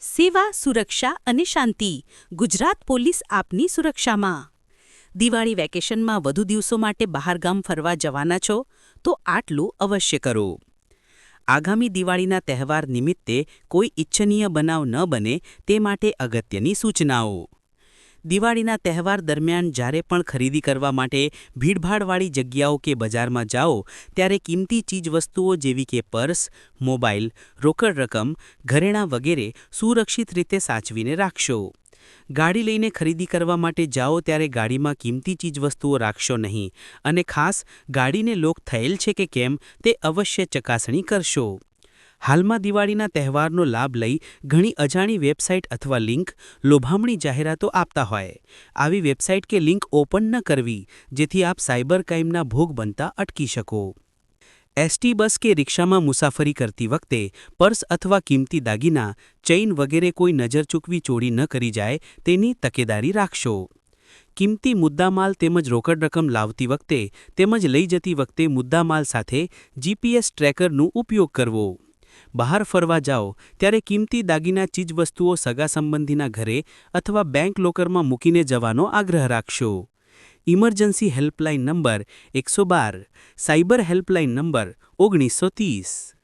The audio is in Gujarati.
સેવા, સુરક્ષા અને શાંતિ. ગુજરાત પોલીસ આપની સુરક્ષામાં. દિવાળી વેકેશનમાં વધુ દિવસો માટે બહારગામ ફરવા જવાના છો, તો આટલું અવશ્ય કરો. આગામી દિવાળીના તહેવાર નિમિત્તે કોઈ ઇચ્છનીય બનાવ ન બને તે માટે અગત્યની સૂચનાઓ. દિવાળીના તહેવાર દરમિયાન જ્યારે પણ ખરીદી કરવા માટે ભીડભાડવાળી જગ્યાઓ કે બજારમાં જાઓ, ત્યારે કિંમતી ચીજવસ્તુઓ જેવી કે પર્સ, મોબાઈલ, રોકડ રકમ, ઘરેણાં વગેરે સુરક્ષિત રીતે સાચવીને રાખશો. ગાડી લઈને ખરીદી કરવા માટે જાઓ ત્યારે ગાડીમાં કિંમતી ચીજવસ્તુઓ રાખશો નહીં અને ખાસ ગાડીને લોક થયેલ છે કે કેમ તે અવશ્ય ચકાસણી કરશો. હાલમાં દિવાળીના તહેવારનો લાભ લઈ ઘણી અજાણી વેબસાઇટ અથવા લિંક લોભામણી જાહેરાતો આપતા હોય. આવી વેબસાઇટ કે લિંક ઓપન ન કરવી, જેથી આપ સાયબર ક્રાઇમના ભોગ બનતા અટકી શકો. એસટી બસ કે રિક્ષામાં મુસાફરી કરતી વખતે પર્સ અથવા કિંમતી દાગીના ચૈન વગેરે કોઈ નજર ચૂકવી ચોરી ન કરી જાય તેની તકેદારી રાખશો. કિંમતી મુદ્દામાલ તેમજ રોકડ રકમ લાવતી વખતે તેમજ લઈ જતી વખતે મુદ્દામાલ સાથે જીપીએસ ટ્રેકરનું ઉપયોગ કરવો. બહાર ફરવા જાઓ, ત્યારે કિંમતી દાગીના ચીજવસ્તુઓ સગા સંબંધીના ઘરે અથવા બેંક લોકરમાં મૂકીને જવાનો આગ્રહ રાખશો. ઇમરજન્સી હેલ્પલાઇન નંબર એકસો બાર સાયબર હેલ્પલાઇન નંબર ઓગણીસો ત્રીસ.